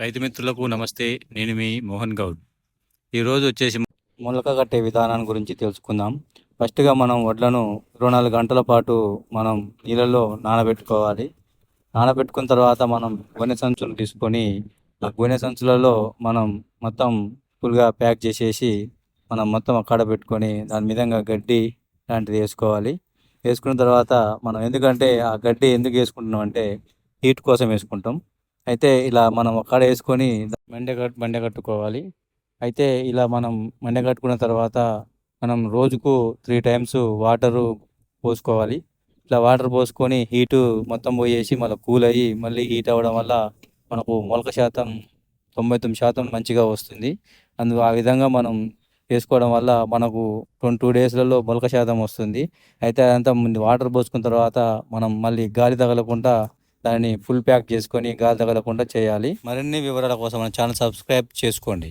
రైతు మిత్రులకు నమస్తే నేను మీ మోహన్ గౌడ్. ఈరోజు వచ్చేసి మొలక కట్టే విధానాన్ని గురించి తెలుసుకుందాం. ఫస్ట్గా మనం వడ్లను ఇరవై నాలుగు గంటల పాటు మనం నీళ్ళల్లో నానబెట్టుకోవాలి. నానబెట్టుకున్న తర్వాత మనం గొనె సంచులు తీసుకొని ఆ గొనె సంచులలో మనం మొత్తం ఫుల్గా ప్యాక్ చేసేసి మనం మొత్తం అక్కడ పెట్టుకొని దాని మీదంగా గడ్డి లాంటిది వేసుకోవాలి. వేసుకున్న తర్వాత మనం ఎందుకంటే ఆ గడ్డి ఎందుకు వేసుకుంటున్నాం అంటే హీట్ కోసం వేసుకుంటాం. అయితే ఇలా మనం అక్కడ వేసుకొని బండె కట్ కట్టుకోవాలి. అయితే ఇలా మనం బండె కట్టుకున్న తర్వాత మనం రోజుకు త్రీ టైమ్స్ వాటరు పోసుకోవాలి. ఇట్లా వాటర్ పోసుకొని హీటు మొత్తం పోయేసి మళ్ళీ కూల్ అయ్యి మళ్ళీ హీట్ అవ్వడం వల్ల మనకు మొలక శాతం తొంభై తొమ్మిది శాతం మంచిగా వస్తుంది. అందు ఆ విధంగా మనం వేసుకోవడం వల్ల మనకు ట్వంటీ టూ డేస్లలో మొలక శాతం వస్తుంది. అయితే అదంతా ముందు వాటర్ పోసుకున్న తర్వాత మనం మళ్ళీ గాలి తగలకుండా దాన్ని ఫుల్ ప్యాక్ చేసుకొని గాలి తగలకుండా చేయాలి. మరిన్ని వివరాల కోసం మన ఛానల్ సబ్స్క్రైబ్ చేసుకోండి.